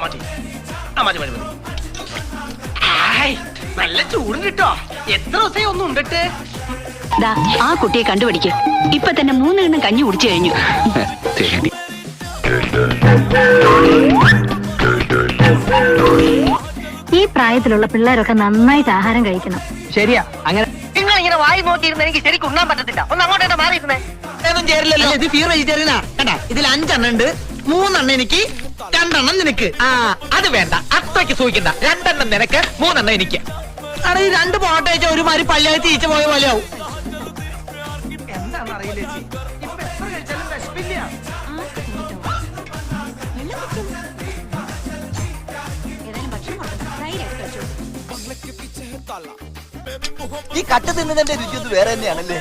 മതി. ആ മതി മതി മതി. ആയ്, നല്ല ചൂടുണ്ട് കേട്ടോ. എത്ര ദിവസമായി ഒന്നും ഉണ്ടിട്ട്? ദാ ആ കുട്ടിയെ കണ്ടുപിടിക്ക്. ഇപ്പൊ തന്നെ മൂന്നെണ്ണം കഞ്ഞി കുടിച്ചു കഴിഞ്ഞു. തേടി. ഈ പ്രായത്തിലുള്ള പിള്ളേരൊക്കെ നന്നായിട്ട് ആഹാരം കഴിക്കണം. ശരിയാ അങ്ങനെ നിങ്ങൾ ഇങ്ങനെ വായി നോക്കിയിരുന്ന എനിക്ക് ശരിക്കും ഉണ്ണാൻ പറ്റത്തില്ല. ഒന്ന് അങ്ങോട്ട് മാറിയിരുന്നേ? ഒന്നും ചേരില്ലല്ലോ. ഇത് പ്യൂർ വെജിറ്റേറിയനാ കണ്ട ഇതിൽ അഞ്ചെണ്ണം ഉണ്ട്. മൂന്നെണ്ണം എനിക്ക് രണ്ടെണ്ണം നിനക്ക്. ആ അത് വേണ്ട. അത്രയ്ക്ക് സൂക്ഷിക്കണ്ട. രണ്ടെണ്ണം നിനക്ക് മൂന്നെണ്ണം എനിക്ക്. അവിടെ ഈ രണ്ട് പൊറോട്ട ഒരുമാതിരി ഒരു മാതിരി പള്ളിയായി തീച്ച പോയ പോലെ ആവും. ഈ കട്ട് തിന്നതിന്റെ രുചി ഒന്ന് വേറെ തന്നെയാണല്ലേ.